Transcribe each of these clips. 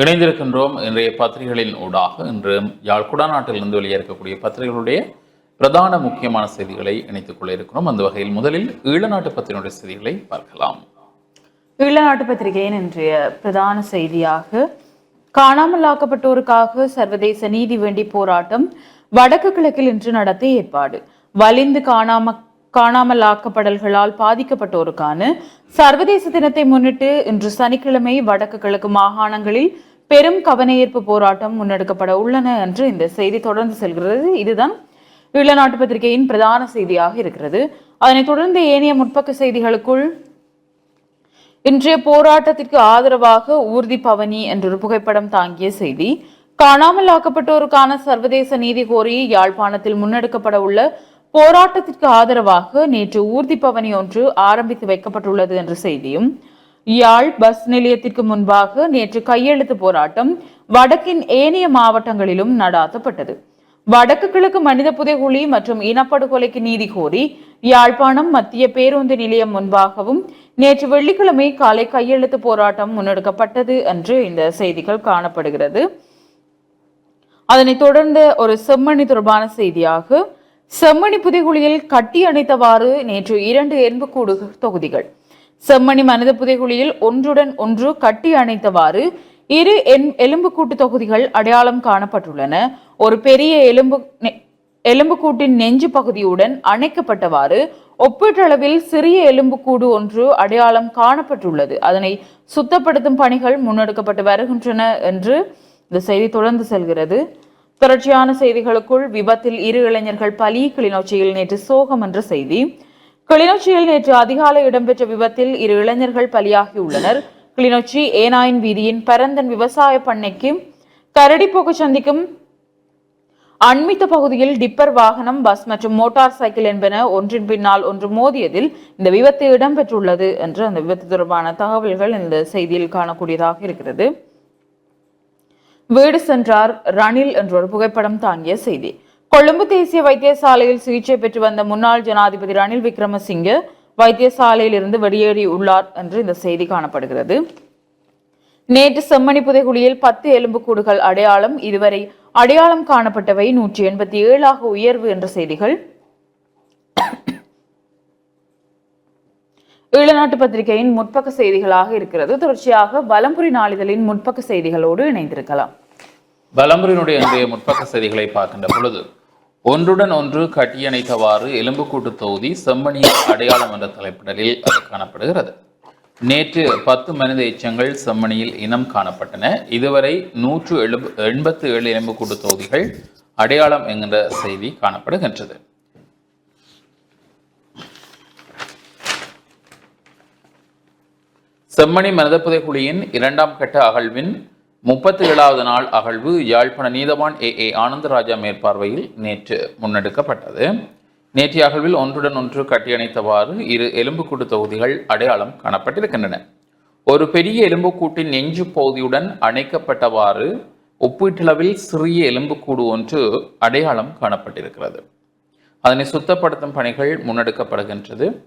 இணைந்திருக்கின்றோம் இன்றைய பத்திரிகைகளின் ஊடாக. இன்று யாழ் குடாநாட்டிலிருந்து வெளியே இருக்கக்கூடிய பத்திரிகைகளுடைய பிரதான முக்கியமான செய்திகளை இணைத்துக் கொள்ள இருக்கிறோம். அந்த வகையில் முதலில் ஈழநாட்டு பத்திரிகையுடைய செய்திகளை பார்க்கலாம். ஈழநாட்டு பத்திரிகையின் இன்றைய பிரதான செய்தியாக காணாமலாக்கப்பட்டோருக்காக சர்வதேச நீதி வேண்டி போராட்டம் வடக்கு கிழக்கில் இன்று நடத்த ஏற்பாடு. வலிந்து காணாம காணாமலாக்கப்படல்களால் பாதிக்கப்பட்டோருக்கான சர்வதேச தினத்தை முன்னிட்டு இன்று சனிக்கிழமை வடக்கு கிழக்கு மாகாணங்களில் பெரும் கவனஈர்ப்பு போராட்டம் முன்னெடுக்கப்பட உள்ளன என்று இந்த செய்தி தொடர்ந்து செல்கிறது. இதுதான் ஈழநாட்டு பத்திரிகையின் பிரதான செய்தியாக இருக்கிறது. அதனைத் தொடர்ந்து ஏனைய முற்பக்க செய்திகளுக்குள் இன்றைய போராட்டத்திற்கு ஆதரவாக ஊர்தி பவனி என்றொரு புகைப்படம் தாங்கிய செய்தி. காணாமல் ஆக்கப்பட்டோருக்கான சர்வதேச நீதி கோரி யாழ்ப்பாணத்தில் முன்னெடுக்கப்பட உள்ள போராட்டத்திற்கு ஆதரவாக நேற்று ஊர்தி பவனி ஒன்று ஆரம்பித்து வைக்கப்பட்டுள்ளது என்ற செய்தியும் யாழ் பஸ் நிலையத்திற்கு முன்பாக நேற்று கையெழுத்து போராட்டம் வடக்கின் ஏனைய மாவட்டங்களிலும் நடாத்தப்பட்டது. வடக்கு கிழக்கு மனித புதைகுழி மற்றும் இனப்படுகொலைக்கு நீதி கோரி யாழ்ப்பாணம் மத்திய பேருந்து நிலையம் முன்பாகவும் நேற்று வெள்ளிக்கிழமை காலை கையெழுத்து போராட்டம் முன்னெடுக்கப்பட்டது என்று இந்த செய்திகள் காணப்படுகிறது. அதனைத் தொடர்ந்து ஒரு செம்மணி தொடர்பான செய்தியாக செம்மணி புதைகுழியில் கட்டி அணைத்தவாறு நேற்று இரண்டு எறும்புக்கூடு தொகுதிகள் செம்மணி மனித புதைகுழியில் ஒன்றுடன் ஒன்று கட்டி அணைத்தவாறு இரு என் எலும்புக்கூட்டு தொகுதிகள் அடையாளம் காணப்பட்டுள்ளன. ஒரு பெரிய எலும்பு நெ- எலும்புக்கூட்டின் நெஞ்சு பகுதியுடன் அணைக்கப்பட்டவாறு ஒப்பீட்டளவில் சிறிய எலும்புக்கூடு ஒன்று அடையாளம் காணப்பட்டுள்ளது. அதனை சுத்தப்படுத்தும் பணிகள் முன்னெடுக்கப்பட்டு வருகின்றன என்று இந்த செய்தி தொடர்ந்து செல்கிறது. தொடர்ச்சியான செய்திகளுக்குள் விபத்தில் இரு இளைஞர்கள் பலி கிளிநொச்சியில் நேற்று சோகம் என்ற செய்தி. கிளிநொச்சியில் நேற்று அதிகாலை இடம்பெற்ற விபத்தில் இரு இளைஞர்கள் பலியாகியுள்ளனர். கிளிநொச்சி ஏனாயின் வீதியின் பரந்தன் விவசாய பண்ணைக்கு கரடிப்போக்கு சந்திக்கும் அண்மித்த பகுதியில் டிப்பர் வாகனம் பஸ் மற்றும் மோட்டார் சைக்கிள் என்பன ஒன்றின் பின்னால் ஒன்று மோதியதில் இந்த விபத்து இடம்பெற்றுள்ளது என்று அந்த விபத்து தொடர்பான தகவல்கள் இந்த செய்தியில் காணக்கூடியதாக இருக்கிறது. வீடு சென்றார் ரணில் என்ற ஒரு புகைப்படம் தாங்கிய செய்தி. கொழும்பு தேசிய வைத்தியசாலையில் சிகிச்சை பெற்று வந்த முன்னாள் ஜனாதிபதி ரணில் விக்ரமசிங்கே வைத்தியசாலையில் இருந்து வெளியேறி உள்ளார் என்று இந்த செய்தி காணப்படுகிறது. நேற்று செம்மணி புதைகுழியில் பத்து எலும்புக்கூடுகள் அடையாளம் இதுவரை அடையாளம் காணப்பட்டவை நூற்றி எண்பத்தி ஏழாக உயர்வு என்ற செய்திகள். ஈழநாட்டு பத்திரிகையின் முற்பக்க செய்திகளாக இருக்கிறது. தொடர்ச்சியாக வலம்புரி நாளிதழின் முற்பக்க செய்திகளோடு இணைந்திருக்கலாம். வலம்புரியினுடைய முற்பக்க செய்திகளை பார்க்கின்ற பொழுது ஒன்றுடன் ஒன்று கட்டியணைத்தவாறு எலும்புக்கூட்டு தொகுதி செம்மணி அடையாளம் என்ற தலைப்பிடலில் அது காணப்படுகிறது. நேற்று பத்து மனித எச்சங்கள் செம்மணியில் இனம் காணப்பட்டன. இதுவரை நூற்று எழுப எண்பத்து ஏழு எலும்புக்கூட்டு தொகுதிகள் அடையாளம் என்கின்ற செய்தி காணப்படுகின்றது. செம்மணி மனித புதைக்குழியின் இரண்டாம் கட்ட அகழ்வின் முப்பத்தி ஏழாவது நாள் அகழ்வு யாழ்ப்பாண நீதவான் ஏ. ஏ. ஆனந்தராஜா மேற்பார்வையில் நேற்று முன்னெடுக்கப்பட்டது. நேற்றைய அகழ்வில் ஒன்றுடன் ஒன்று கட்டியணைத்தவாறு இரு எலும்புக்கூட்டு தொகுதிகள் அடையாளம் காணப்பட்டிருக்கின்றன. ஒரு பெரிய எலும்புக்கூட்டின் நெஞ்சு பகுதியுடன் அணைக்கப்பட்டவாறு ஒப்பீட்டளவில் சிறிய எலும்புக்கூடு ஒன்று அடையாளம் காணப்பட்டிருக்கிறது. அதனை சுத்தப்படுத்தும் பணிகள் முன்னெடுக்கப்படுகின்றது.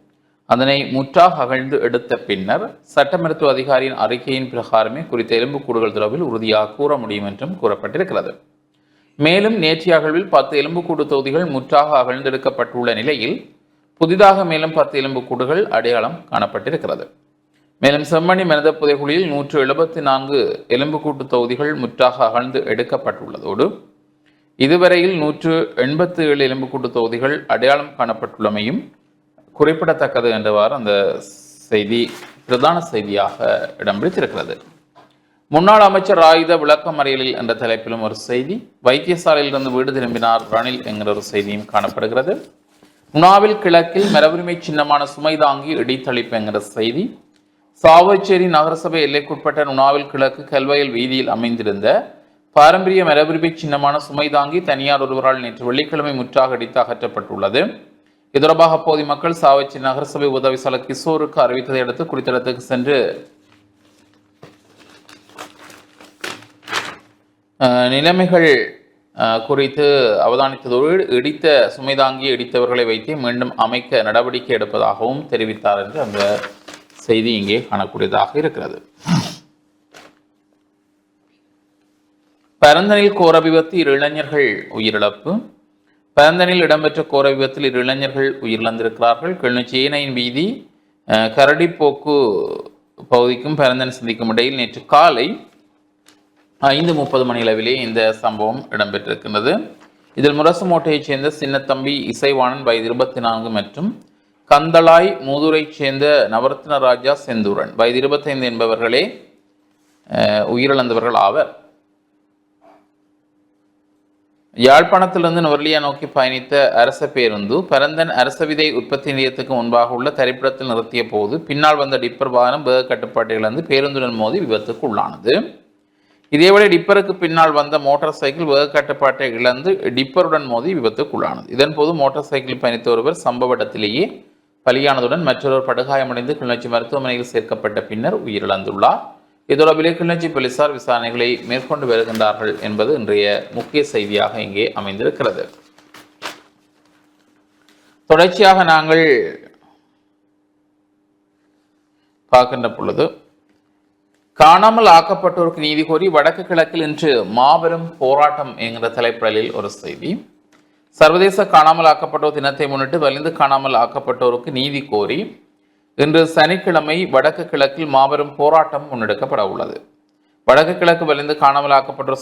அதனை முற்றாக அகழ்ந்து எடுத்த பின்னர் சட்ட மருத்துவ அதிகாரியின் அறிக்கையின் பிரகாரமே குறித்த எலும்புக்கூடுகள் தொடர்பில் உறுதியாக கூற முடியும் என்றும் கூறப்பட்டிருக்கிறது. மேலும் நேற்றைய அகழ்வில் பத்து எலும்புக்கூடு தொகுதிகள் முற்றாக அகழ்ந்தெடுக்கப்பட்டுள்ள நிலையில் புதிதாக மேலும் பத்து எலும்புக்கூடுகள் அடையாளம் காணப்பட்டிருக்கிறது. மேலும் செம்மணி மனித புதைகுழியில் நூற்று எழுபத்தி நான்கு எலும்புக்கூட்டு தொகுதிகள் முற்றாக அகழ்ந்து எடுக்கப்பட்டுள்ளதோடு இதுவரையில் நூற்று எண்பத்தி ஏழு எலும்புக்கூட்டு தொகுதிகள் அடையாளம் காணப்பட்டுள்ளமையும் குறிப்பிடத்தக்கது என்றவாறு அந்த செய்தி பிரதான செய்தியாக இடம் பிடித்திருக்கிறது. முன்னாள் அமைச்சர் ஆயுத விளக்கமறியலில் என்ற தலைப்பிலும் ஒரு செய்தி வைத்தியசாலையிலிருந்து வீடு திரும்பினார் ரணில் என்கிற ஒரு செய்தியும் காணப்படுகிறது. உணாவில் கிழக்கில் மரபுரிமை சின்னமான சுமை தாங்கி இடித்தளிப்பு என்கிற செய்தி சாவச்சேரி நகரசபை எல்லைக்குட்பட்ட நுணாவில் கிழக்கு கல்வயல் வீதியில் அமைந்திருந்த பாரம்பரிய மரபுரிமை சின்னமான சுமை தாங்கி தனியார் ஒருவரால் நேற்று வெள்ளிக்கிழமை முற்றாக அடித்து அகற்றப்பட்டுள்ளது. இது தொடர்பாக அப்போதைய மக்கள் சாவச்சி நகரசபை உதவி உதவிசாளர் கிஷோருக்கு அறிவித்ததை அடுத்து குறித்த இடத்துக்கு சென்று நிலைமைகள் குறித்து அவதானித்ததோடு இடித்த சுமைதாங்கி இடித்தவர்களை வைத்து மீண்டும் அமைக்க நடவடிக்கை எடுப்பதாகவும் தெரிவித்தார் என்று அந்த செய்தி இங்கே காணக்கூடியதாக இருக்கிறது. பரந்தனில் கோர விபத்து இரு இளைஞர்கள் உயிரிழப்பு பரந்தனில் இடம்பெற்ற கோர விபத்தில் இரு இளைஞர்கள் உயிரிழந்திருக்கிறார்கள். கிளிநொச்சி ஏனையின் வீதி கரடிப்போக்கு பகுதிக்கும் பரந்தன் சந்திக்கும் இடையில் நேற்று காலை ஐந்து முப்பது மணி அளவிலே இந்த சம்பவம் இடம்பெற்றிருக்கின்றது. இதில் முரசுமோட்டையைச் சேர்ந்த சின்னத்தம்பி இசைவாணன் வயது இருபத்தி நான்கு மற்றும் கந்தளாய் மூதுரைச் சேர்ந்த நவரத்ன ராஜா செந்தூரன் வயது இருபத்தைந்து என்பவர்களே உயிரிழந்தவர்கள் ஆவர். யாழ்ப்பாணத்திலிருந்து நுவர்லியா நோக்கி பயணித்த அரச பேருந்து பரந்தன் அரச விதை உற்பத்தி நிலையத்துக்கு முன்பாக உள்ள தரிப்பிடத்தில் நிறுத்திய போது பின்னால் வந்த டிப்பர் வாகனம் வேக கட்டுப்பாட்டை இழந்து பேருந்துடன் மோதி விபத்துக்கு உள்ளானது. இதேவேளை டிப்பருக்கு பின்னால் வந்த மோட்டார் சைக்கிள் வேக கட்டுப்பாட்டை இழந்து டிப்பருடன் மோதி விபத்துக்குள்ளானது இதன்போது மோட்டார் சைக்கிள் பயணித்த ஒருவர் சம்பவ இடத்திலேயே பலியானதுடன் மற்றொருவர் படுகாயமடைந்து கிளிநொச்சி மருத்துவமனையில் சேர்க்கப்பட்ட பின்னர் உயிரிழந்துள்ளார். இதோட கிளிநொச்சி போலீசார் விசாரணைகளை மேற்கொண்டு வருகின்றார்கள் என்பது இன்றைய முக்கிய செய்தியாக இங்கே அமைந்திருக்கிறது. தொடர்ச்சியாக நாங்கள் பார்க்கின்ற பொழுது காணாமல் ஆக்கப்பட்டோருக்கு நீதி கோரி வடக்கு கிழக்கில் இன்று மாபெரும் போராட்டம் என்கிற தலைப்படலில் ஒரு செய்தி. சர்வதேச காணாமல் ஆக்கப்பட்டோர் தினத்தை முன்னிட்டு வலிந்து காணாமல் ஆக்கப்பட்டோருக்கு நீதி கோரி இன்று சனிக்கிழமை வடக்கு கிழக்கில் மாபெரும் போராட்டம் முன்னெடுக்கப்பட உள்ளது. வடக்கு கிழக்கு வலிந்து காணாமல்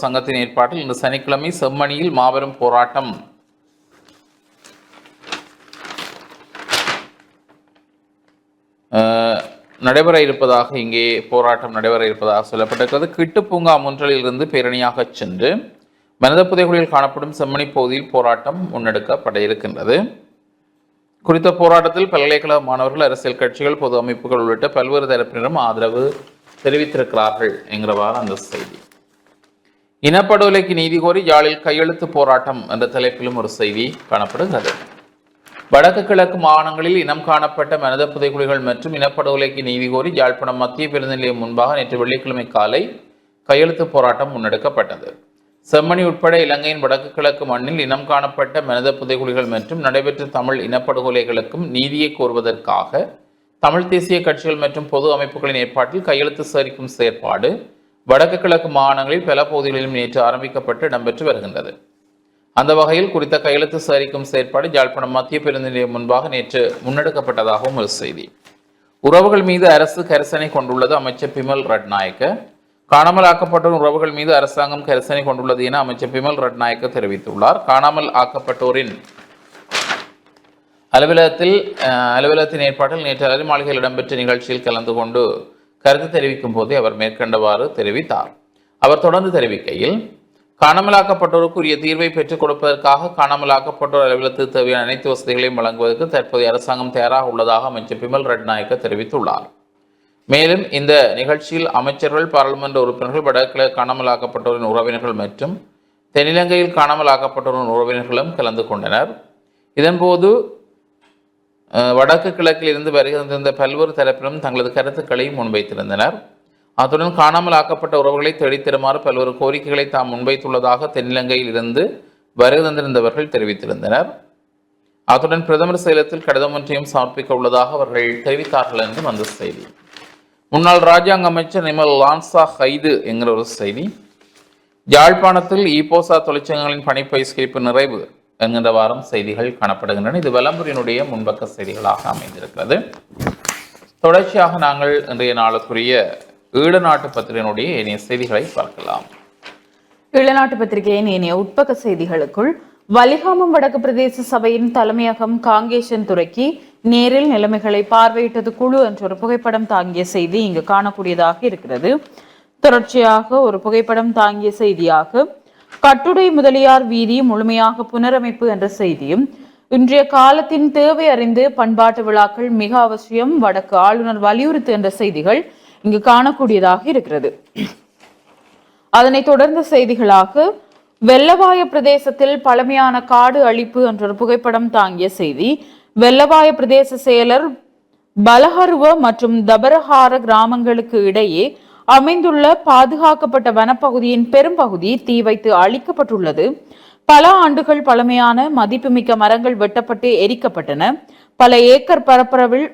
சங்கத்தின் ஏற்பாட்டில் இன்று சனிக்கிழமை செம்மணியில் மாபெரும் போராட்டம் நடைபெற இருப்பதாக இங்கே போராட்டம் நடைபெற இருப்பதாக சொல்லப்பட்டிருக்கிறது. கிட்டுப்பூங்கா முன்றலில் இருந்து பேரணியாக சென்று மனித புதைகுழியில் காணப்படும் செம்மணி பகுதியில் போராட்டம் முன்னெடுக்கப்பட இருக்கின்றது. குறித்த போராட்டத்தில் பல்கலைக்கழக மாணவர்கள் அரசியல் கட்சிகள் பொது அமைப்புகள் உள்ளிட்ட பல்வேறு தரப்பினரும் ஆதரவு தெரிவித்திருக்கிறார்கள் என்கிறவாறு அந்த செய்தி. இனப்படுகொலைக்கு நீதி கோரி யாழில் கையெழுத்து போராட்டம் என்ற தலைப்பிலும் ஒரு செய்தி காணப்படுகிறது. வடக்கு கிழக்கு மாகாணங்களில் இனம் காணப்பட்ட மனித புதைக்குழிகள் மற்றும் இனப்படுகொலைக்கு நீதி கோரி யாழ்ப்பாணம் மத்திய பேருந்து நிலையம் முன்பாக நேற்று வெள்ளிக்கிழமை காலை கையெழுத்து போராட்டம் முன்னெடுக்கப்பட்டது. செம்மணி உட்பட இலங்கையின் வடக்கு கிழக்கு மண்ணில் இனம் காணப்பட்ட மனித புதைகுழிகள் மற்றும் நடைபெற்ற தமிழ் இனப்படுகொலைகளுக்கும் நீதியை கோருவதற்காக தமிழ் தேசிய கட்சிகள் மற்றும் பொது அமைப்புகளின் ஏற்பாட்டில் கையெழுத்து சேரிக்கும் செயற்பாடு வடக்கு கிழக்கு மாகாணங்களில் பல பகுதிகளிலும் நேற்று ஆரம்பிக்கப்பட்டு இடம்பெற்று வருகின்றது. அந்த வகையில் குறித்த கையெழுத்து சேரிக்கும் செயற்பாடு யாழ்ப்பாணம் மத்திய பேருந்து நிலையம் முன்பாக நேற்று முன்னெடுக்கப்பட்டதாகவும் ஒரு செய்தி. உறவுகள் மீது அரசு கரிசனை கொண்டுள்ளது அமைச்சர் பிமல் ரட்நாயக்க. காணாமல் ஆக்கப்பட்டோர் உறவுகள் மீது அரசாங்கம் கரிசனை கொண்டுள்ளது என அமைச்சர் பிமல் ரட்நாயக்க தெரிவித்துள்ளார். காணாமல் ஆக்கப்பட்டோரின் அலுவலகத்தில் அலுவலகத்தின் ஏற்பாட்டில் நேற்று அலரி மாளிகையில் இடம்பெற்ற நிகழ்ச்சியில் கலந்து கொண்டு கருத்து தெரிவிக்கும் போதே அவர் மேற்கண்டவாறு தெரிவித்தார். அவர் தொடர்ந்து தெரிவிக்கையில் காணாமலாக்கப்பட்டோருக்கு உரிய தீர்வை பெற்றுக் கொடுப்பதற்காக காணாமலாக்கப்பட்டோர் அலுவலகத்துக்கு தேவையான அனைத்து வசதிகளையும் வழங்குவதற்கு தற்போதைய அரசாங்கம் தயாராக உள்ளதாக அமைச்சர் பிமல் ரட்நாயக்க தெரிவித்துள்ளார். மேலும் இந்த நிகழ்ச்சியில் அமைச்சர்கள் பாராளுமன்ற உறுப்பினர்கள் வடகிழக்கு காணாமலாக்கப்பட்டோரின் உறவினர்கள் மற்றும் தென்னிலங்கையில் காணாமலாக்கப்பட்டோரின் உறவினர்களும் கலந்து கொண்டனர். இதன்போது வடக்கு கிழக்கில் இருந்து வருகின்ற பல்வேறு தரப்பிலும் தங்களது கருத்துக்களை முன்வைத்திருந்தனர். அத்துடன் காணாமல் ஆக்கப்பட்ட உறவுகளை தேடித் தருமாறு பல்வேறு கோரிக்கைகளை தாம் முன்வைத்துள்ளதாக தென்னிலங்கையில் இருந்து வருகை தந்திருந்தவர்கள் தெரிவித்திருந்தனர். அத்துடன் பிரதமர் செயலத்தில் கடிதம் ஒன்றையும் சமர்ப்பிக்க உள்ளதாக அவர்கள் தெரிவித்தார்கள் என்றும் அந்த செய்தி. முன்னாள் ராஜாங்க அமைச்சர் நிமல் லான்சா ஹைது என்கிற ஒரு செய்தி. யாழ்ப்பாணத்தில் ஈபோசா தொழிற்சங்கங்களின் பணி நிறைவு என்கின்ற வாரம் செய்திகள் காணப்படுகின்றன. இது விளம்பரினுடைய முன்பக்க செய்திகளாக அமைந்திருக்கிறது. தொடர்ச்சியாக நாங்கள் இன்றைய நாளுக்குரிய ஈழநாட்டு பத்திரிகையினுடைய இனிய செய்திகளை பார்க்கலாம். ஈழநாட்டு பத்திரிகையின் இனிய உட்பக்க செய்திகளுக்குள் வலிகாமம் வடக்கு பிரதேச சபையின் தலைமையகம் காங்கேசன் துறைக்கு நேரில் நிலைமைகளை பார்வையிட்டது குழு என்ற ஒரு புகைப்படம் தாங்கிய செய்தி இங்கு காணக்கூடியதாக இருக்கிறது. தொடர்ச்சியாக ஒரு புகைப்படம் தாங்கிய செய்தியாக கட்டுடை முதலியார் வீதி முழுமையாக புனரமைப்பு என்ற செய்தியும் இன்றைய காலத்தின் தேவை அறிந்து பண்பாட்டு விழாக்கள் மிக அவசியம் வடக்கு ஆளுநர் வலியுறுத்து என்ற செய்திகள் இங்கு காணக்கூடியதாக இருக்கிறது. அதனைத் தொடர்ந்த செய்திகளாக வெள்ளவாய பிரதேசத்தில் பழமையான காடு அழிப்பு என்ற ஒரு புகைப்படம் தாங்கிய செய்தி வெள்ளவாய பிரதேச செயலர் பலஹருவ மற்றும் தபரஹார கிராமங்களுக்கு இடையே அமைந்துள்ள பாதுகாக்கப்பட்ட வனப்பகுதியின் பெரும்பகுதி தீ வைத்து அழிக்கப்பட்டுள்ளது. பல ஆண்டுகள் பழமையான மதிப்புமிக்க மரங்கள் வெட்டப்பட்டு எரிக்கப்பட்டன. பல ஏக்கர் பரப்பளவில்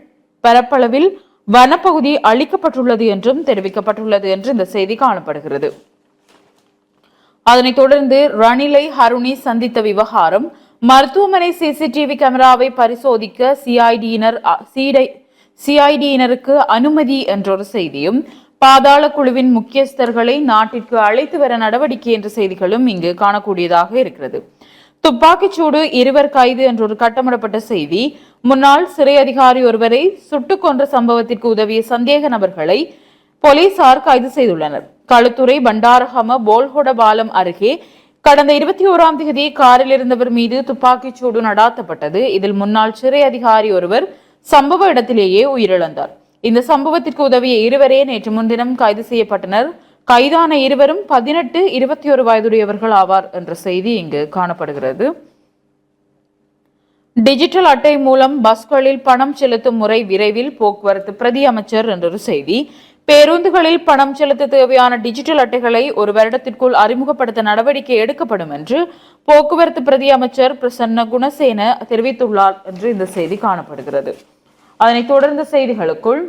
பரப்பளவில் வனப்பகுதி அழிக்கப்பட்டுள்ளது என்றும் தெரிவிக்கப்பட்டுள்ளது என்று இந்த செய்தி காணப்படுகிறது. அதனைத் தொடர்ந்து ரணிலை ஹருணி சந்தித்த விவகாரம் மருத்துவமனை சிசிடிவி கேமராவை பரிசோதிக்க சிஐடியினர் சிஐடியினருக்கு அனுமதி என்றொரு செய்தியும் பாதாள குழுவின் முக்கியஸ்தர்களை நாட்டிற்கு அழைத்து வர நடவடிக்கை என்ற செய்திகளும் இங்கு காணக்கூடியதாக இருக்கிறது. துப்பாக்கிச்சூடு இருவர் கைது என்றொரு கட்டமிடப்பட்ட செய்தி முன்னாள் சிறை அதிகாரி ஒருவரை சுட்டுக் கொன்ற சம்பவத்திற்கு உதவிய சந்தேக நபர்களை போலீசார் கைது செய்துள்ளனர். களுத்துறை பண்டாரகம போல்ஹொட பாலம் அருகே கடந்த இருபத்தி ஓராம் தேதி காரில் இருந்தவர் மீது துப்பாக்கிச் சூடு நடாத்தப்பட்டது. இதில் முன்னாள் சிறை அதிகாரி ஒருவர் சம்பவ இடத்திலேயே உயிரிழந்தார். இந்த சம்பவத்திற்கு உதவிய இருவரே நேற்று முன்தினம் கைது செய்யப்பட்டனர். கைதான இருவரும் பதினெட்டு இருபத்தி ஒரு வயதுடையவர்கள் ஆவார் என்ற செய்தி இங்கு காணப்படுகிறது. டிஜிட்டல் அட்டை மூலம் பஸ்களில் பணம் செலுத்தும் முறை விரைவில் போக்குவரத்து பிரதி அமைச்சர் என்றொரு செய்தி. பேருந்துகளில் பணம் செலுத்த தேவையான டிஜிட்டல் அட்டைகளை ஒரு வருடத்திற்குள் அறிமுகப்படுத்த நடவடிக்கை எடுக்கப்படும் என்று போக்குவரத்து பிரதி அமைச்சர் பிரசன்ன குணசேன தெரிவித்துள்ளார் என்று இந்த செய்தி காணப்படுகிறது. அதனைத் தொடர்ந்த செய்திகளுக்குள்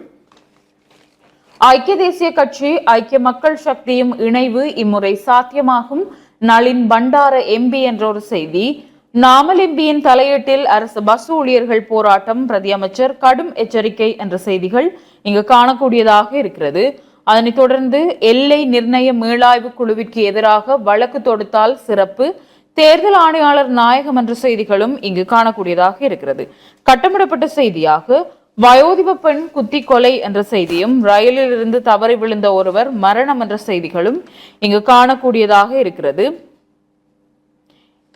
ஐக்கிய தேசிய கட்சி ஐக்கிய மக்கள் சக்தியும் இணைவு இம்முறை சாத்தியமாகும். நளின் பண்டார எம்பி என்ற ஒரு செய்தி நாமல் எம்பியின் தலையீட்டில் அரசு பஸ் ஊழியர்கள் போராட்டம் பிரதி அமைச்சர் கடும் எச்சரிக்கை என்ற செய்திகள் இங்கு காணக்கூடியதாக இருக்கிறது. அதனைத் தொடர்ந்து எல்லை நிர்ணய மீளாய்வு குழுவிற்கு எதிராக வழக்கு தொடுத்தால் சிறப்பு தேர்தல் ஆணையாளர் நாயகம் என்ற செய்திகளும் இங்கு காணக்கூடியதாக இருக்கிறது. கட்டமிடப்பட்ட செய்தியாக வயோதிப பெண் குத்தி கொலை என்ற செய்தியும் ரயிலில் இருந்து தவறி விழுந்த ஒருவர் மரணம் என்ற செய்திகளும் இங்கு காணக்கூடியதாக இருக்கிறது.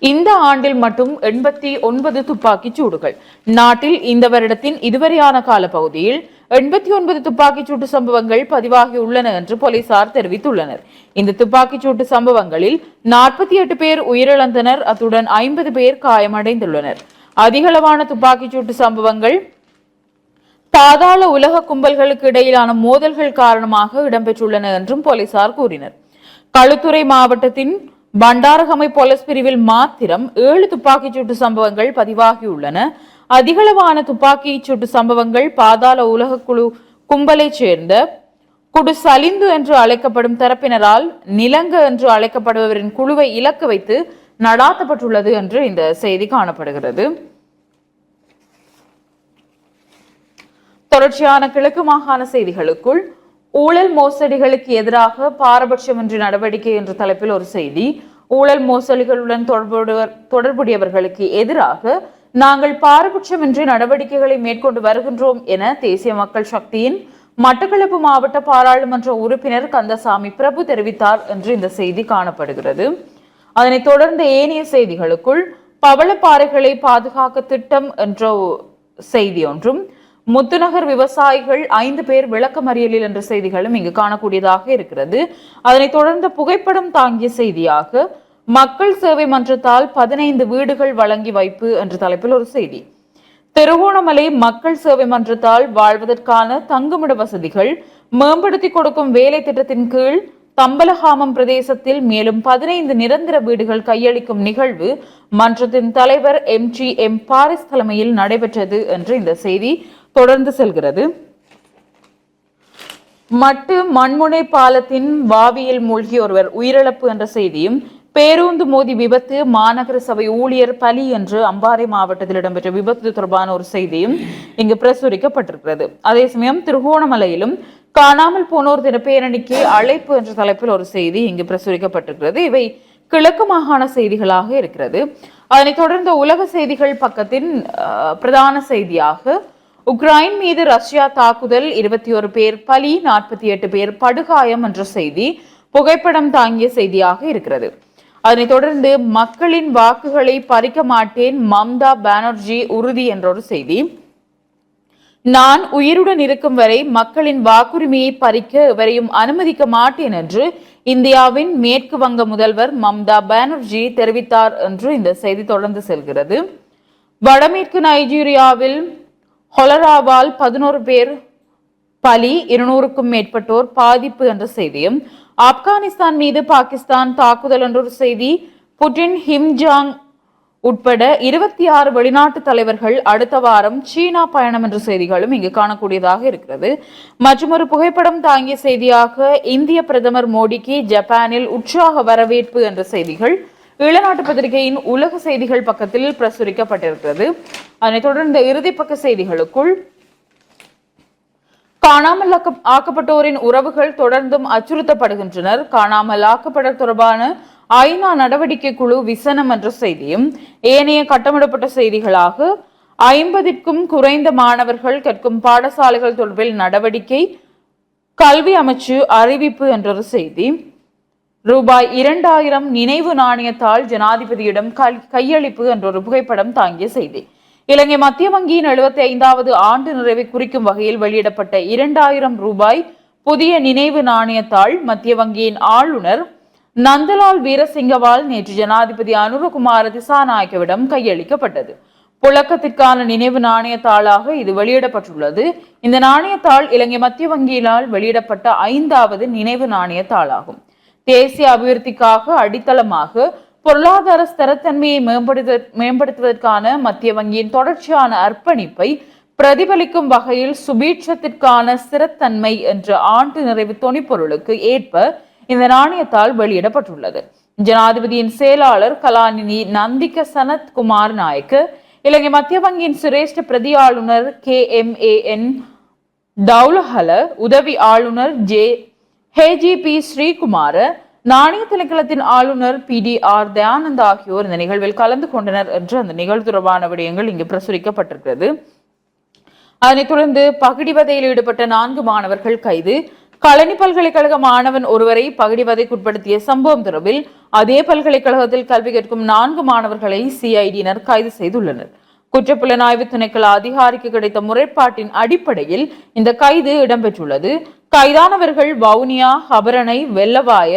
இந்த ஆண்டில் மட்டும் எண்பத்தி ஒன்பது துப்பாக்கிச் சூடுகள். நாட்டில் இந்த வருடத்தின் இதுவரையான கால பகுதியில் எண்பத்தி ஒன்பது துப்பாக்கிச் சூட்டு சம்பவங்கள் பதிவாகியுள்ளன என்று போலீசார் தெரிவித்துள்ளனர். இந்த துப்பாக்கிச் சூட்டு சம்பவங்களில் நாற்பத்தி எட்டு பேர் உயிரிழந்தனர். அத்துடன் ஐம்பது பேர் காயமடைந்துள்ளனர். அதிகளவான துப்பாக்கிச் சூட்டு சம்பவங்கள் பாதாள உலக கும்பல்களுக்கு இடையிலான மோதல்கள் காரணமாக இடம்பெற்றுள்ளன என்றும் போலீசார் கூறினர். களுத்துறை மாவட்டத்தின் பண்டாரகமை போலீஸ் பிரிவில் மாத்திரம் ஏழு துப்பாக்கிச் சூட்டு சம்பவங்கள் பதிவாகியுள்ளன. அதிகளவான துப்பாக்கிச் சூட்டு சம்பவங்கள் பாதாள உலக குழு கும்பலைச் சேர்ந்த குடு சலிந்து என்று அழைக்கப்படும் தரப்பினரால் நிலங்க என்று அழைக்கப்படுபவரின் குழுவை இலக்கு வைத்து நடாத்தப்பட்டுள்ளது என்று இந்த செய்தி காணப்படுகிறது. தொடர்ச்சியான கிழக்கு மாகாண செய்திகளுக்குள் ஊழல் மோசடிகளுக்கு எதிராக பாரபட்சமின்றி நடவடிக்கை என்ற தலைப்பில் ஒரு செய்தி. ஊழல் மோசடிகளுடன் தொடர்புடையவர் தொடர்புடையவர்களுக்கு எதிராக நாங்கள் பாரபட்சமின்றி நடவடிக்கைகளை மேற்கொண்டு வருகின்றோம் என தேசிய மக்கள் சக்தியின் மட்டக்களப்பு மாவட்ட பாராளுமன்ற உறுப்பினர் கந்தசாமி பிரபு தெரிவித்தார் என்று இந்த செய்தி காணப்படுகிறது. அதனைத் தொடர்ந்து ஏனைய செய்திகளுக்குள் பவளப்பாறைகளை பாதுகாக்க திட்டம் என்ற செய்தி ஒன்றும் முத்துநகர் விவசாயிகள் ஐந்து பேர் விளக்கமறியலில் என்ற செய்திகளும் இங்கு காணக்கூடியதாக இருக்கிறது. அதனைத் தொடர்ந்து புகைப்படம் தாங்கிய செய்தியாக மக்கள் சேவை மன்றத்தால் பதினைந்து வீடுகள் வழங்கி வைப்பு என்ற தலைப்பில் ஒரு செய்தி. திருகோணமலை மக்கள் சேவை மன்றத்தால் வாழ்வதற்கான தங்குமிட வசதிகள் மேம்படுத்தி கொடுக்கும் வேலை திட்டத்தின் கீழ் தம்பலகாமம் பிரதேசத்தில் மேலும் பதினைந்து நிரந்தர வீடுகள் கையளிக்கும் நிகழ்வு மன்றத்தின் தலைவர் எம். G M. பாரிஸ் தலைமையில் நடைபெற்றது என்று இந்த செய்தி தொடர்ந்து செல்கிறது. மட்டு மண்முனை பாலத்தின் வாவியில் மூழ்கி ஒருவர் உயிரிழப்பு என்ற செய்தியும் பேருந்து மோதி விபத்து மாநகர சபை ஊழியர் பலி என்று அம்பாறை மாவட்டத்தில் இடம்பெற்ற விபத்து தொடர்பான ஒரு செய்தியும் இங்கு பிரசுரிக்கப்பட்டிருக்கிறது. அதே சமயம் திருகோணமலையிலும் காணாமல் போனோர் தின பேரணிக்கு அழைப்பு என்ற தலைப்பில் ஒரு செய்தி இங்கு பிரசுரிக்கப்பட்டிருக்கிறது. இவை கிழக்கு மாகாண செய்திகளாக இருக்கிறது. அதனைத் தொடர்ந்து உலக செய்திகள் பக்கத்தின் பிரதான செய்தியாக உக்ரைன் மீது ரஷ்யா தாக்குதல் இருபத்தி ஒரு பேர் பலி நாற்பத்தி எட்டு பேர் படுகாயம் என்ற செய்தி புகைப்படம் தாங்கிய செய்தியாக இருக்கிறது. அதனைத் தொடர்ந்து மக்களின் வாக்குகளை பறிக்க மாட்டேன் மம்தா பானர்ஜி உறுதி என்ற ஒரு செய்தி. நான் உயிருடன் இருக்கும் வரை மக்களின் வாக்குரிமையை பறிக்க எவரையும் அனுமதிக்க மாட்டேன் என்று இந்தியாவின் மேற்கு வங்க முதல்வர் மம்தா பானர்ஜி தெரிவித்தார் என்று இந்த செய்தி தொடர்ந்து செல்கிறது. வடமேற்கு நைஜீரியாவில் ஹொலராவால் பதினோரு பேர் பலி இருநூறுக்கும் மேற்பட்டோர் பாதிப்பு என்ற செய்தியும் ஆப்கானிஸ்தான் மீது பாகிஸ்தான் தாக்குதல் என்ற ஒரு செய்தி புட்டின் ஹிம்ஜாங் உட்பட இருபத்தி ஆறு வெளிநாட்டு தலைவர்கள் அடுத்த வாரம் சீனா பயணம் என்ற செய்திகளும் இங்கு காணக்கூடியதாக இருக்கிறது. மற்றும் ஒரு புகைப்படம் தாங்கிய செய்தியாக இந்திய பிரதமர் மோடிக்கு ஜப்பானில் உற்சாக வரவேற்பு என்ற செய்திகள் இளநாட்டு பத்திரிகையின் உலக செய்திகள் பக்கத்தில் பிரசுரிக்கப்பட்டிருக்கிறது. அதனைத் தொடர்ந்து இறுதி பக்க செய்திகளுக்குள். காணாமல் ஆக்கப்பட்டோரின் உறவுகள் தொடர்ந்தும் அச்சுறுத்தப்படுகின்றனர். காணாமல் ஆக்கப்பட தொடர்பான ஐநா நடவடிக்கை குழு விசனம் என்ற செய்தியும் ஏனைய கட்டமிடப்பட்ட செய்திகளாக ஐம்பதிற்கும் குறைந்த மாணவர்கள் கற்கும் பாடசாலைகள் தொடர்பில் நடவடிக்கை கல்வி அமைச்சு அறிவிப்பு என்றொரு செய்தி. ரூபாய் இரண்டாயிரம் நினைவு நாணயத்தால் ஜனாதிபதியிடம் கல்- கையளிப்பு என்றொரு புகைப்படம் தாங்கிய செய்தி. இலங்கை மத்திய வங்கியின் எழுபத்தி ஐந்தாவது ஆண்டு நிறைவை குறிக்கும் வகையில் வெளியிடப்பட்ட இரண்டாயிரம் ரூபாய் புதிய நினைவு நாணயத்தாள் மத்திய வங்கியின் ஆளுநர் நந்தலால் வீரசிங்கவால் நேற்று ஜனாதிபதி அனுரகுமார திசாநாயக்கவிடம் கையளிக்கப்பட்டது. புழக்கத்திற்கான நினைவு நாணயத்தாளாக இது வெளியிடப்பட்டுள்ளது. இந்த நாணயத்தாள் இலங்கை மத்திய வங்கியினால் வெளியிடப்பட்ட ஐந்தாவது நினைவு நாணயத்தாளாகும். தேசிய அபிவிருத்திக்காக அடித்தளமாக பொருளாதார ஸ்திரத்தன்மையை மேம்படுத்த மேம்படுத்துவதற்கான மத்திய வங்கியின் தொடர்ச்சியான அர்ப்பணிப்பை பிரதிபலிக்கும் வகையில் சுபீட்சத்திற்கான ஸ்திரத்தன்மை என்ற ஆண்டு நிறைவு தொனிப்பொருளுக்கு ஏற்ப இந்த நாணயத்தால் வெளியிடப்பட்டுள்ளது. ஜனாதிபதியின் செயலாளர் கலாநிதி நந்திக சனத் குமார் நாயக்கு இலங்கை மத்திய வங்கியின் சிரேஷ்ட பிரதி ஆளுநர் கே எம் ஏ என் டவுலஹல உதவி ஆளுநர் ஜே ஹேஜிபி ஸ்ரீகுமார நாணய திணைக்களத்தின் ஆளுநர் பி டி ஆர் தயானந்த் ஆகியோர் இந்த நிகழ்வில் கலந்து கொண்டனர் என்று அந்த நிகழ்வு தொடர்பான விடயங்கள் இங்கு பிரசுரிக்கப்பட்டிருக்கிறது. அதனைத் தொடர்ந்து பகிடிவதையில் ஈடுபட்ட நான்கு மாணவர்கள் கைது. களனி பல்கலைக்கழக மாணவன் ஒருவரை பகிடிவதைக்குட்படுத்திய சம்பவம் தொடர்பில் அதே பல்கலைக்கழகத்தில் கல்வி கற்கும் நான்கு மாணவர்களை சிஐடியினர் கைது செய்துள்ளனர். குற்றப்புலனாய்வு துணைக்கள அதிகாரிக்கு கிடைத்த முறைப்பாட்டின் அடிப்படையில் இந்த கைது இடம்பெற்றுள்ளது. கைதானவர்கள் வவுனியா ஹபரணை வெள்ளவாய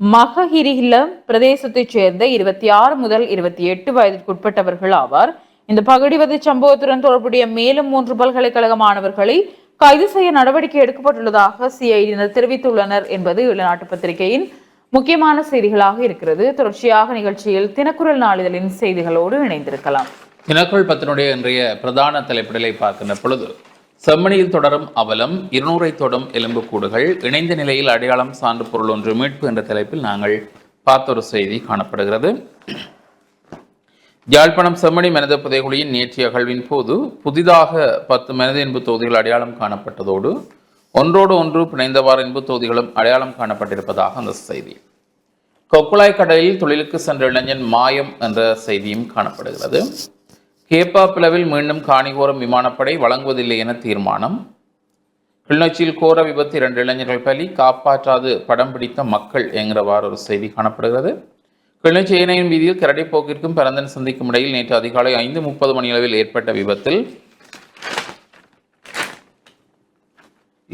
மகஹிரில பிரதேசத்தைச் சேர்ந்த இருபத்தி ஆறு முதல் இருபத்தி எட்டு வயதிற்குட்பட்டவர்கள் ஆவார். இந்த பகடிவதை சம்பவத்துடன் தொடர்புடைய மேலும் மூன்று பல்கலைக்கழக மாணவர்களை கைது செய்ய நடவடிக்கை எடுக்கப்பட்டுள்ளதாக சிஐடியினர் தெரிவித்துள்ளனர் என்பது வெளிநாட்டு பத்திரிகையின் முக்கியமான செய்திகளாக இருக்கிறது. தொடர்ச்சியாக நிகழ்ச்சியில் தினக்குரல் நாளிதழின் செய்திகளோடு இணைந்திருக்கலாம். தினக்குரல் பத்தினுடைய இன்றைய பிரதான தலைப்பிடலை பார்க்கின்ற பொழுது செம்மணியில் தொடரும் அவலம் இருநூறை தொடும் எலும்புக்கூடுகள் இணைந்த நிலையில் அடையாளம் சான்று பொருள் ஒன்று மீட்பு என்ற தலைப்பில் நாங்கள் பார்த்த ஒரு செய்தி காணப்படுகிறது. யாழ்ப்பாணம் செம்மணி மனித புதைகுழியின் நேற்றைய அகழ்வின் போது புதிதாக பத்து மனித இன்பு தொகுதிகள் அடையாளம் காணப்பட்டதோடு ஒன்றோடு ஒன்று பிணைந்தவாறு இன்பு தொகுதிகளும் அடையாளம் காணப்பட்டிருப்பதாக அந்த செய்தி. கொக்குழாய் கடலில் தொழிலுக்கு சென்ற இளைஞன் மாயம் என்ற செய்தியும் காணப்படுகிறது. கேப்பா மீண்டும் காணிகோரம் விமானப்படை வழங்குவதில்லை என தீர்மானம். கிளிநொச்சியில் கோர விபத்து இரண்டு இளைஞர்கள் பலி காப்பாற்றாது படம் பிடித்த மக்கள் என்கிறவாறு ஒரு செய்தி காணப்படுகிறது. கிளிநொச்சி ஏனையின் வீதியில் கரடிப்போக்கிற்கும் பரந்தன் சந்திக்கும் இடையில் நேற்று அதிகாலை ஐந்து முப்பது மணியளவில் ஏற்பட்ட விபத்தில்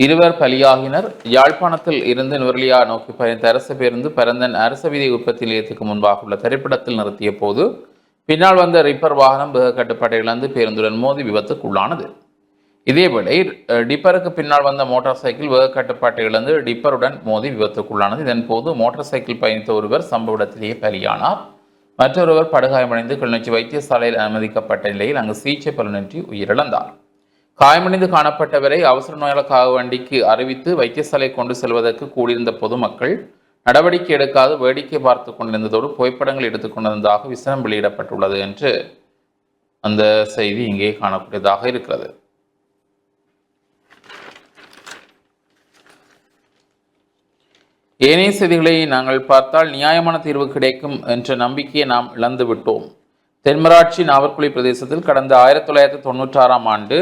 இருவர் பலியாகினர். யாழ்ப்பாணத்தில் இருந்து நுவர்லியா நோக்கி பயணித்த அரசு பேருந்து பரந்தன் அரச வீதி உற்பத்தி நிலையத்துக்கு முன்பாக உள்ள திரைப்படத்தில் நிறுத்திய போது பின்னால் வந்த ரிப்பர் வாகனம் வேக கட்டுப்பாட்டை இழந்து பேருந்துடன் மோதி விபத்துக்குள்ளானது. இதேவேளை டிப்பருக்கு பின்னால் வந்த மோட்டார் சைக்கிள் வேக கட்டுப்பாட்டை இழந்து டிப்பருடன் மோதி விபத்துக்குள்ளானது. இதன் போது மோட்டார் சைக்கிள் பயணித்த ஒருவர் சம்பவ இடத்திலேயே பலியானார். மற்றொருவர் படுகாயமடைந்து கிளிநொச்சி வைத்தியசாலையில் அனுமதிக்கப்பட்ட நிலையில் அங்கு சிகிச்சை பலனின்றி உயிரிழந்தார். காயமடைந்து காணப்பட்டவரை அவசர நோயாளக்காக வண்டிக்கு அறிவித்து வைத்தியசாலை கொண்டு செல்வதற்கு கூடியிருந்த பொதுமக்கள் நடவடிக்கை எடுக்காது வேடிக்கை பார்த்து கொண்டிருந்ததோடு புகைப்படங்கள் எடுத்துக்கொண்டிருந்ததாக விசனம் வெளியிடப்பட்டுள்ளது என்று அந்த செய்தி இங்கே காணக்கூடியதாக இருக்கிறது. ஏனைய செய்திகளை நாங்கள் பார்த்தால் நியாயமான தீர்வு கிடைக்கும் என்ற நம்பிக்கையை நாம் இழந்து விட்டோம். தென்மராட்சி நாவற்குழி பிரதேசத்தில் கடந்த ஆயிரத்தி தொள்ளாயிரத்தி தொண்ணூற்றி ஆறாம் ஆண்டு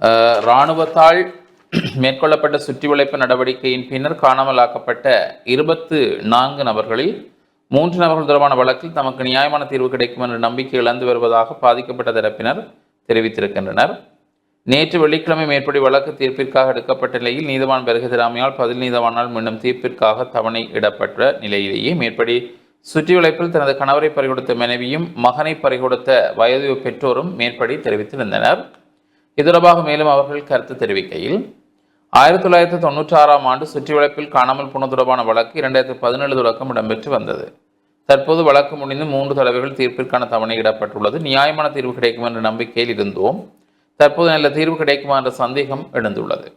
அஹ், இராணுவத்தால் மேற்கொள்ளப்பட்ட சுற்றிவளைப்பு நடவடிக்கையின் பின்னர் காணாமல் ஆக்கப்பட்ட இருபத்து நான்கு நபர்களில் மூன்று நபர்கள் தொடர்பான வழக்கில் தமக்கு நியாயமான தீர்வு கிடைக்கும் என்ற நம்பிக்கை இழந்து வருவதாக பாதிக்கப்பட்ட தரப்பினர் தெரிவித்திருக்கின்றனர். நேற்று வெள்ளிக்கிழமை மேற்படி வழக்கு தீர்ப்பிற்காக எடுக்கப்பட்ட நிலையில் நீதவான் பெருகதிராமையால் பதில் நீதவானால் மீண்டும் தீர்ப்பிற்காக தவணை இடப்பட்ட நிலையிலேயே மேற்படி சுற்றிவளைப்பில் தனது கணவரை பறிகொடுத்த மனைவியும் மகனை பறிகொடுத்த வயது பெற்றோரும் மேற்படி தெரிவித்திருந்தனர். இது தொடர்பாக மேலும் அவர்கள் கருத்து தெரிவிக்கையில் ஆயிரத்தி தொள்ளாயிரத்தி தொண்ணூற்றி ஆறாம் ஆண்டு சுற்றிவளைப்பில் காணாமல் போன தொடர்பான வழக்கு இரண்டாயிரத்தி பதினேழு தொடக்கம் இடம்பெற்று வந்தது. தற்போது வழக்கு முடிந்து மூன்று தடவைகள் தீர்ப்பிற்கான தவணையிடப்பட்டுள்ளது நியாயமான தீர்வு கிடைக்கும் என்ற நம்பிக்கையில் இருந்தோம். தற்போது நல்ல தீர்வு கிடைக்குமா என்ற சந்தேகம் எழுந்துள்ளது.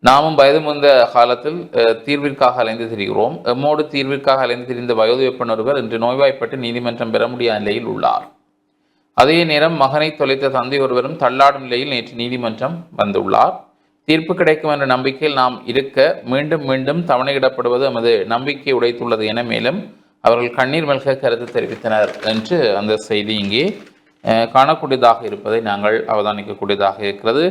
நாமும் வயது முந்த காலத்தில் அஹ், தீர்விற்காக அலைந்து திரிகிறோம். எம்மோடு தீர்விற்காக அலைந்து திரிந்த வயோதிபன் ஒருவர் இன்று நோய்வாய்ப்பட்டு நீதிமன்றம் பெற முடியாத நிலையில் உள்ளார். அதே நேரம் மகனை தொலைத்த தந்தை ஒருவரும் தள்ளாடும் நிலையில் நேற்று நீதிமன்றம் வந்துள்ளார். தீர்ப்பு கிடைக்கும் என்ற நம்பிக்கையில் நாம் இருக்க மீண்டும் மீண்டும் தவணையிடப்படுவது எமது நம்பிக்கை உடைத்துள்ளது என மேலும் அவர்கள் கண்ணீர் மல்க கருத்து தெரிவித்தனர் என்று அந்த செய்தி இங்கே அஹ், காணக்கூடியதாக இருப்பதை நாங்கள் அவதானிக்கக்கூடியதாக இருக்கிறது.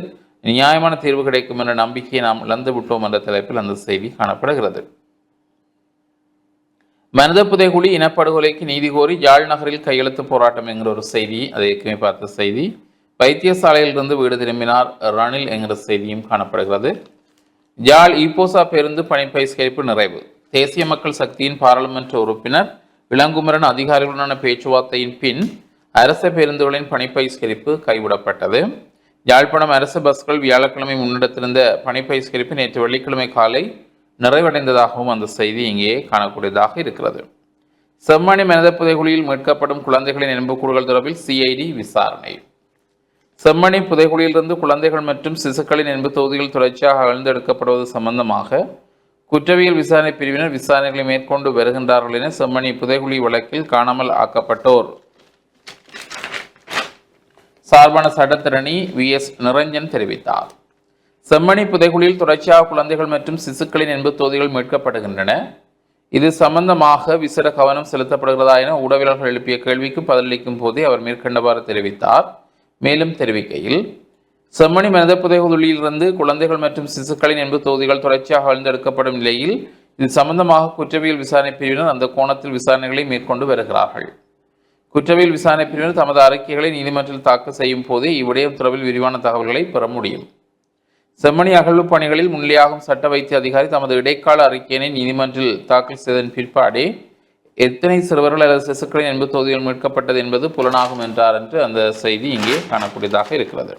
நியாயமான தீர்வு கிடைக்கும் என்ற நம்பிக்கையை நாம் இழந்து விட்டோம் என்ற தலைப்பில் அந்த செய்தி காணப்படுகிறது. மனித புதைகுழி இனப்படுகொலைக்கு நீதி கோரி யாழ் நகரில் கையெழுத்து போராட்டம் என்கிற ஒரு செய்தி அதை ஏற்கனவே பார்த்த செய்தி. வைத்தியசாலையிலிருந்து வீடு திரும்பினார். ரணில் என்கிற செய்தியும் காணப்படுகிறது. யாழ் ஈப்போசா பேருந்து பணிப்பயிற்சிப்பு நிறைவு. தேசிய மக்கள் சக்தியின் பாராளுமன்ற உறுப்பினர் இளங்குமரன் அதிகாரிகளுடனான பேச்சுவார்த்தையின் பின் அரச பேருந்துகளின் பணிப்பயிற்சிப்பு கைவிடப்பட்டது. யாழ்ப்பாணம் அரசு பஸ்கள் வியாழக்கிழமை முன்னெடுத்திருந்த பணிப்பயிற்சிப்பு நேற்று வெள்ளிக்கிழமை காலை நிறைவடைந்ததாகவும் அந்த செய்தி இங்கே காணக்கூடியதாக இருக்கிறது. செம்மணி மனித புதைகுழியில் மீட்கப்படும் குழந்தைகளின் எலும்புக்கூடுகள் தொடர்பில் சிஐடி விசாரணை. செம்மணி புதைகுழியிலிருந்து குழந்தைகள் மற்றும் சிசுக்களின் எலும்பு தொகுதிகள் தொடர்ச்சியாக அகழ்ந்தெடுக்கப்படுவது சம்பந்தமாக குற்றவியல் விசாரணை பிரிவினர் விசாரணைகளை மேற்கொண்டு வருகின்றார்கள் என செம்மணி புதைகுழி வழக்கில் காணாமல் ஆக்கப்பட்டோர். சார்பான சட்டத்திரணி வி. எஸ். நிரஞ்சன் தெரிவித்தார். செம்மணி புதைகுழியில் தொடர்ச்சியாக குழந்தைகள் மற்றும் சிசுக்களின் எண்பது தொகுதிகள் மீட்கப்படுகின்றன. இது சம்பந்தமாக விசேட கவனம் செலுத்தப்படுகிறதா என ஊடகவியலாளர்கள் எழுப்பிய கேள்விக்கு பதிலளிக்கும் போதே அவர் மேற்கண்டவாறு தெரிவித்தார். மேலும் தெரிவிக்கையில் செம்மணி மனித புதைகுழியிலிருந்து குழந்தைகள் மற்றும் சிசுக்களின் எண்பது தொகுதிகள் தொடர்ச்சியாக ஆழ்ந்தெடுக்கப்படும் நிலையில் இது சம்பந்தமாக குற்றவியல் விசாரணை பிரிவினர் அந்த கோணத்தில் விசாரணைகளை மேற்கொண்டு வருகிறார்கள். குற்றவியல் விசாரணை பிரிவினர் தமது அறிக்கைகளை நீதிமன்றத்தில் தாக்கல் செய்யும் போதே இவ்விடயம் தொடர்பில் விரிவான தகவல்களை பெற முடியும். செம்மணி அகழ்வு பணிகளில் முன்னிலையாகும் சட்ட வைத்திய அதிகாரி தமது இடைக்கால அறிக்கையினை நீதிமன்றில் தாக்கல் செய்ததன் பிற்பாடே எத்தனை சிறுவர்கள் அல்லது சிசுக்களின் என்பது தொகுதிகள் மீட்கப்பட்டது என்பது புலனாகும் என்றார் என்று அந்த செய்தி இங்கே காணக்கூடியதாக இருக்கிறது.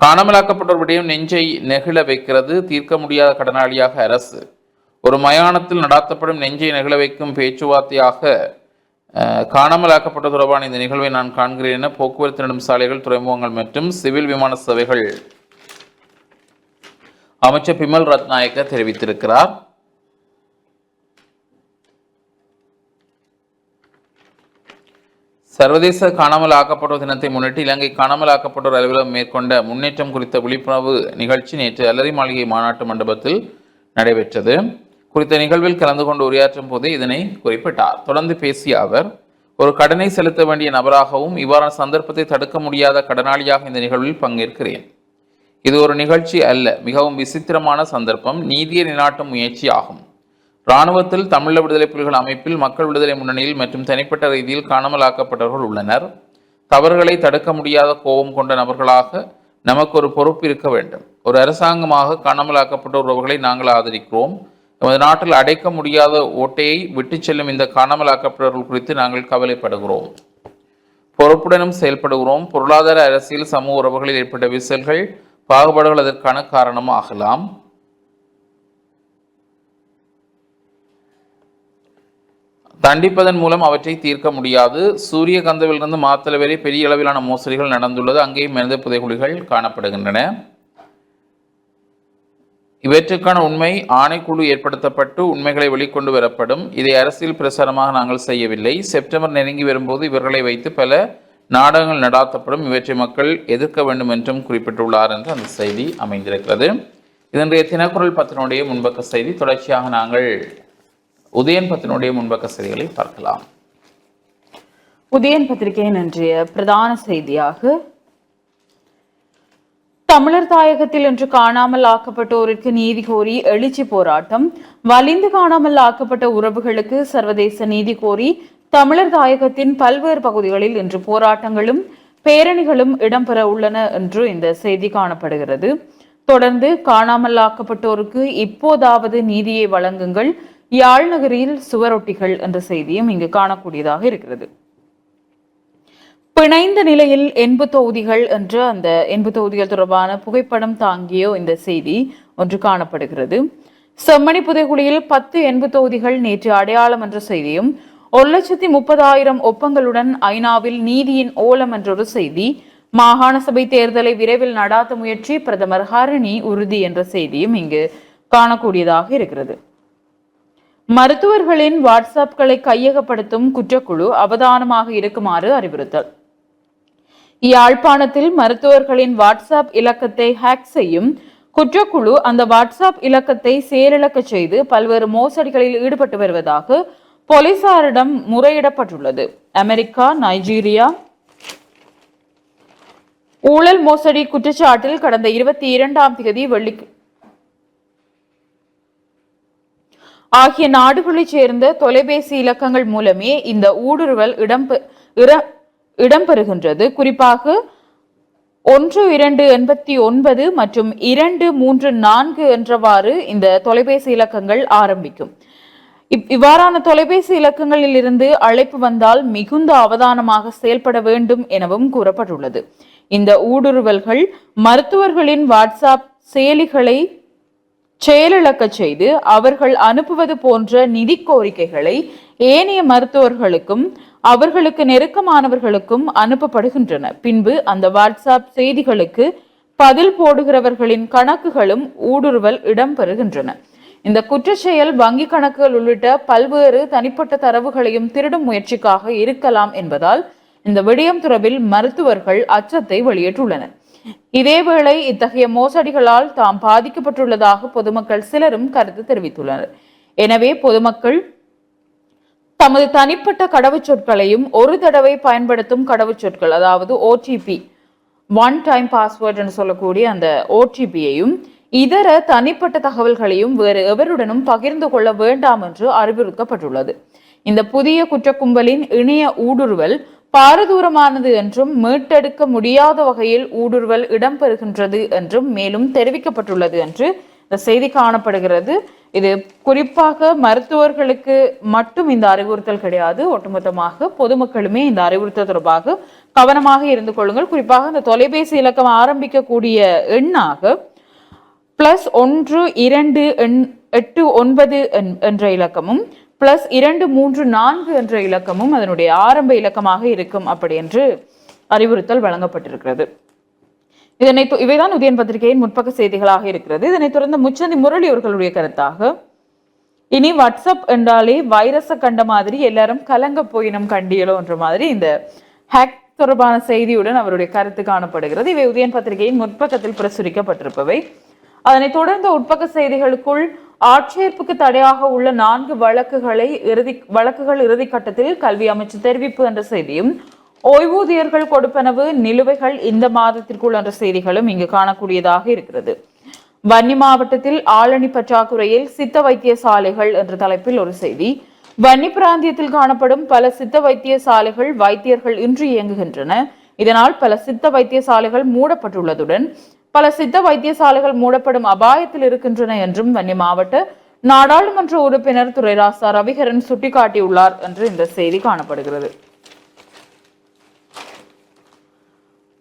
காணாமலாக்கப்பட்டோர் விடயம் நெஞ்சை நெகிழ வைக்கிறது. தீர்க்க முடியாத கடனாளியாக அரசு. ஒரு மயானத்தில் நடாத்தப்படும் நெஞ்சை நெகிழ வைக்கும் பேச்சுவார்த்தையாக அஹ், காணாமலாக்கப்பட்ட தொடர்பான இந்த நிகழ்வை நான் காண்கிறேன் என போக்குவரத்து நெடுஞ்சாலைகள் துறைமுகங்கள் மற்றும் சிவில் விமான சேவைகள் அமைச்சர் பிமல் ரத்நாயக்க தெரிவித்திருக்கிறார். சர்வதேச காணாமல் ஆக்கப்பட்டோர் தினத்தை முன்னிட்டு இலங்கை காணாமல் ஆக்கப்பட்டோர் அலுவலகம் மேற்கொண்ட முன்னேற்றம் குறித்த விழிப்புணர்வு நிகழ்ச்சி நேற்று அலரி மாளிகை மாநாட்டு மண்டபத்தில் நடைபெற்றது. குறித்த நிகழ்வில் கலந்து கொண்டு உரையாற்றும் போது இதனை குறிப்பிட்டார். தொடர்ந்து பேசிய அவர் ஒரு கடனை செலுத்த வேண்டிய நபராகவும் இவ்வாறான சந்தர்ப்பத்தை தடுக்க முடியாத கடனாளியாக இந்த நிகழ்வில் பங்கேற்கிறேன். இது ஒரு நிகழ்ச்சி அல்ல மிகவும் விசித்திரமான சந்தர்ப்பம் நீதியை நிலாட்டும் முயற்சி ஆகும். இராணுவத்தில் தமிழீழ விடுதலை புலிகள் அமைப்பில் மக்கள் விடுதலை முன்னணியில் மற்றும் தனிப்பட்ட ரீதியில் காணாமலாக்கப்பட்டவர்கள் உள்ளனர். தவறுகளை தடுக்க முடியாத கோபம் கொண்ட நபர்களாக நமக்கு ஒரு பொறுப்பு இருக்க வேண்டும். ஒரு அரசாங்கமாக காணாமலாக்கப்பட்ட உறவுகளை நாங்கள் ஆதரிக்கிறோம். நமது நாட்டில் அடைக்க முடியாத ஓட்டையை விட்டுச் செல்லும் இந்த காணாமலாக்கப்பட்டவர்கள் குறித்து நாங்கள் கவலைப்படுகிறோம். பொறுப்புடனும் செயல்படுகிறோம். பொருளாதார அரசியல் சமூக உறவுகளில் ஏற்பட்ட விசல்கள் பாகுபாடுகள் அதற்கான காரணம் தண்டிப்பதன் மூலம் அவற்றை தீர்க்க முடியாது. சூரிய கந்தவிலிருந்து மாத்தளை வரை பெரிய அளவிலான மோசடிகள் நடந்துள்ளது. அங்கேயும் மனித புதைகுழிகள் காணப்படுகின்றன. இவற்றுக்கான உண்மை ஆணைக்குழு ஏற்படுத்தப்பட்டு உண்மைகளை வெளிக்கொண்டு வரப்படும். இதை அரசியல் பிரசாரமாக நாங்கள் செய்யவில்லை. செப்டம்பர் நெருங்கி வரும்போது இவர்களை வைத்து பல நாடகங்கள் நடாத்தப்படும். இவற்றை மக்கள் எதிர்க்க வேண்டும் என்றும் குறிப்பிட்டுள்ளார் என்று அந்த செய்தி அமைந்திருக்கிறது. இதனுடைய தினக்குரல் பத்தினுடைய முன்பக்க செய்தி. தொடர்ச்சியாக நாங்கள் உதயன் பத்தினுடைய முன்பக்க செய்திகளை பார்க்கலாம். உதயன் பத்திரிகையின் இன்றைய பிரதான செய்தியாக தமிழர் தாயகத்தில் இன்று காணாமல் ஆக்கப்பட்டோருக்கு நீதி கோரி எழுச்சி போராட்டம் வலிந்து காணாமல் ஆக்கப்பட்ட உறவுகளுக்கு சர்வதேச நீதி கோரி தமிழர் தாயகத்தின் பல்வேறு பகுதிகளில் இன்று போராட்டங்களும் பேரணிகளும் இடம்பெற உள்ளன என்று இந்த செய்தி காணப்படுகிறது. தொடர்ந்து காணாமல் ஆக்கப்பட்டோருக்கு இப்போதாவது நீதியை வழங்குங்கள் யாழ்நகரில் சுவரொட்டிகள் என்ற செய்தியும் இங்கு காணக்கூடியதாக இருக்கிறது. பிணைந்த நிலையில் எண்பு தொகுதிகள் என்ற அந்த எண்பு தொகுதிகள் தொடர்பான புகைப்படம் தாங்கிய இந்த செய்தி ஒன்று காணப்படுகிறது. செம்மணி புதைகுழியில் பத்து எண்பு தொகுதிகள் நேற்று அடையாளம் என்ற செய்தியும் ஒரு லட்சத்தி முப்பதாயிரம் ஒப்பங்களுடன் ஐநாவில் நீதியின் ஓலம் என்றொரு செய்தி மாகாண சபை தேர்தலை விரைவில் நடாத்த முயற்சி பிரதமர் ஹரணி உறுதி என்ற செய்தியும் இங்கு காணக்கூடியதாக இருக்கிறது. மருத்துவர்களின் வாட்ஸ்அப்களை கையகப்படுத்தும் குற்றக்குழு அவதானமாக இருக்குமாறு அறிவுறுத்தல். யாழ்ப்பாணத்தில் மருத்துவர்களின் வாட்ஸ்அப் இலக்கத்தை ஹேக் செய்யும் குற்றக்குழு அந்த வாட்ஸ்அப் இலக்கத்தை செயலிழக்க செய்து பல்வேறு மோசடிகளில் ஈடுபட்டு வருவதாக போலீசாரிடம் முறையிடப்பட்டுள்ளது. America Nigeria. ஊழல் மோசடி குற்றச்சாட்டில் கடந்த இருபத்தி இரண்டாம் தேதி வெள்ளி ஆகிய நாடுகளைச் சேர்ந்த தொலைபேசி இலக்கங்கள் மூலமே இந்த ஊடுருவல் இடம்பெ இடம்பெறுகின்றது. குறிப்பாக ஒன்று இரண்டு எண்பத்தி ஒன்பது மற்றும் இரண்டு மூன்று நான்கு என்றவாறு இந்த தொலைபேசி இலக்கங்கள் ஆரம்பிக்கும். இவ்வாறான தொலைபேசி இலக்கங்களில் இருந்து அழைப்பு வந்தால் மிகுந்த அவதானமாக செயல்பட வேண்டும் எனவும் கூறப்பட்டுள்ளது. இந்த ஊடுருவல்கள் மருத்துவர்களின் வாட்ஸ்அப் செயலிகளை செயலிழக்கச் செய்து அவர்கள் அனுப்புவது போன்ற நிதி கோரிக்கைகளை ஏனைய மருத்துவர்களுக்கும் அவர்களுக்கு நெருக்கமானவர்களுக்கும் அனுப்பப்படுகின்றன. பின்பு அந்த வாட்ஸ்அப் செய்திகளுக்கு பதில் போடுகிறவர்களின் கணக்குகளும் ஊடுருவல் இடம்பெறுகின்றன. இந்த குற்றச்செயல் வங்கி கணக்குகள் உள்ளிட்ட பல்வேறு தனிப்பட்ட தரவுகளையும் திருடும் முயற்சிக்காக இருக்கலாம் என்பதால் இந்த விடயம் தொடர்பில் மருத்துவர்கள் அச்சத்தை வெளியிட்டுள்ளனர். இதேவேளை இத்தகைய மோசடிகளால் தாம் பாதிக்கப்பட்டுள்ளதாக பொதுமக்கள் சிலரும் கருத்து தெரிவித்துள்ளனர். எனவே பொதுமக்கள் தமது தனிப்பட்ட கடவுச்சொற்களையும் ஒரு தடவை பயன்படுத்தும் கடவுச்சொற்கள் அதாவது ஓடிபி ஒன் டைம் பாஸ்வேர்டுன்னு சொல்லக்கூடிய அந்த ஓடிபியையும் இதர தனிப்பட்ட தகவல்களையும் வேறு எவருடனும் பகிர்ந்து கொள்ள வேண்டாம் என்று அறிவுறுத்தப்பட்டுள்ளது. இந்த புதிய குற்றக்கும்பலின் இணைய ஊடுருவல் பாரதூரமானது என்றும் மீட்டெடுக்க முடியாத வகையில் ஊடுருவல் இடம்பெறுகின்றது என்றும் மேலும் தெரிவிக்கப்பட்டுள்ளது என்று இந்த செய்தி காணப்படுகிறது. இது குறிப்பாக மருத்துவர்களுக்கு மட்டும் இந்த அறிவுறுத்தல் கிடையாது. ஒட்டுமொத்தமாக பொதுமக்களுமே இந்த அறிவுறுத்தல் தொடர்பாக கவனமாக இருந்து கொள்ளுங்கள். குறிப்பாக இந்த தொலைபேசி இலக்கம் ஆரம்பிக்கக்கூடிய எண்ணாக பிளஸ் ஒன்று இரண்டு எண் எட்டு ஒன்பது என்- என்ற இலக்கமும் பிளஸ் இரண்டு மூன்று நான்கு என்ற இலக்கமும் அதனுடைய ஆரம்ப இலக்கமாக இருக்கும் அப்படி என்று அறிவுறுத்தல் வழங்கப்பட்டிருக்கிறது. இதனை இவைதான் உதயன் பத்திரிகையின் முற்பக்க செய்திகளாக இருக்கிறது. இதனைத் தொடர்ந்து முச்சந்தி முரளி அவர்களுடைய கருத்தாக இனி வாட்ஸ்அப் என்றாலே வைரஸை கண்ட மாதிரி எல்லாரும் கலங்க போயினம் கண்டியலோ என்ற மாதிரி இந்த ஹேக் தொடர்பான செய்தியுடன் அவருடைய கருத்து காணப்படுகிறது. இவை உதயன் பத்திரிகையின் முற்பக்கத்தில் பிரசுரிக்கப்பட்டிருப்பவை. அதனைத் தொடர்ந்து உட்பக்க செய்திகளுக்குள் ஆட்சேர்ப்புக்கு தடையாக உள்ள நான்கு வழக்குகளை இறுதி வழக்குகள் இறுதி கட்டத்தில் கல்வி அமைச்சு தெரிவிப்பு என்ற செய்தியும் ஓய்வூதியர்கள் கொடுப்பனவு நிலுவைகள் இந்த மாதத்திற்குள் என்ற செய்திகளும் இங்கு காணக்கூடியதாக இருக்கிறது. வன்னி மாவட்டத்தில் ஆளணி பற்றாக்குறையில் சித்த வைத்தியசாலைகள் என்ற தலைப்பில் ஒரு செய்தி. வன்னி பிராந்தியத்தில் காணப்படும் பல சித்த வைத்தியசாலைகள் வைத்தியர்கள் இன்று இயங்குகின்றன. இதனால் பல சித்த வைத்தியசாலைகள் மூடப்பட்டுள்ளதுடன் பல சித்த வைத்தியசாலைகள் மூடப்படும் அபாயத்தில் இருக்கின்றன என்றும் வன்னி மாவட்ட நாடாளுமன்ற உறுப்பினர் துரை ராசா ரவிகரன் சுட்டிக்காட்டியுள்ளார் என்று இந்த செய்தி காணப்படுகிறது.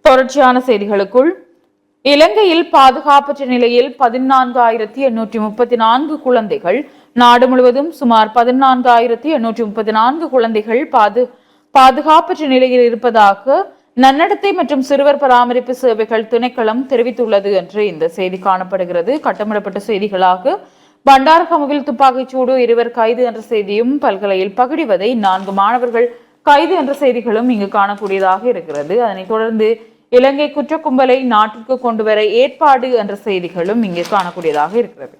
தொடர்ச்சியான செய்திகளுக்குள் இலங்கையில் பாதுகாப்பற்ற நிலையில் பதினான்காயிரத்தி எண்ணூற்றி முப்பத்தி நான்கு குழந்தைகள் நாடு முழுவதும் சுமார் பதினான்காயிரத்தி எண்ணூற்றி முப்பத்தி நான்கு குழந்தைகள் பாது பாதுகாப்பற்ற நிலையில் இருப்பதாக நன்னடத்தை மற்றும் சிறுவர் பராமரிப்பு சேவைகள் திணைக்களம் தெரிவித்துள்ளது என்று இந்த செய்தி காணப்படுகிறது. கட்டமிடப்பட்ட செய்திகளாக பண்டாரகமுகில் துப்பாக்கிச்சூடு இருவர் கைது என்ற செய்தியும் பல்கலையில் பகிடிவதை நான்கு மாணவர்கள் கைது என்ற செய்திகளும் இங்கு காணக்கூடியதாக இருக்கிறது. அதனைத் தொடர்ந்து இலங்கை குற்ற கும்பலை நாட்டிற்கு கொண்டு வர ஏற்பாடு என்ற செய்திகளும் இங்கு காணக்கூடியதாக இருக்கிறது.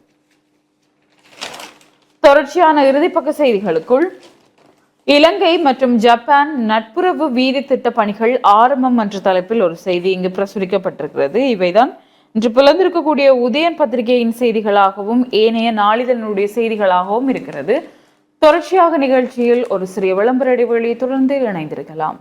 தொடர்ச்சியான இறுதிப்பக்க செய்திகளுக்குள் இலங்கை மற்றும் ஜப்பான் நட்புறவு வீதி திட்ட பணிகள் ஆரம்பம் என்ற தலைப்பில் ஒரு செய்தி இங்கு பிரசுரிக்கப்பட்டிருக்கிறது. இவைதான் இன்று புலந்திருக்கக்கூடிய உதயன் பத்திரிகையின் செய்திகளாகவும் ஏனைய நாளிதழினுடைய செய்திகளாகவும் இருக்கிறது. தொடர்ச்சியாக நிகழ்ச்சியில் ஒரு சிறிய விளம்பர இடைவெளி தொடர்ந்து இணைந்திருக்கலாம்.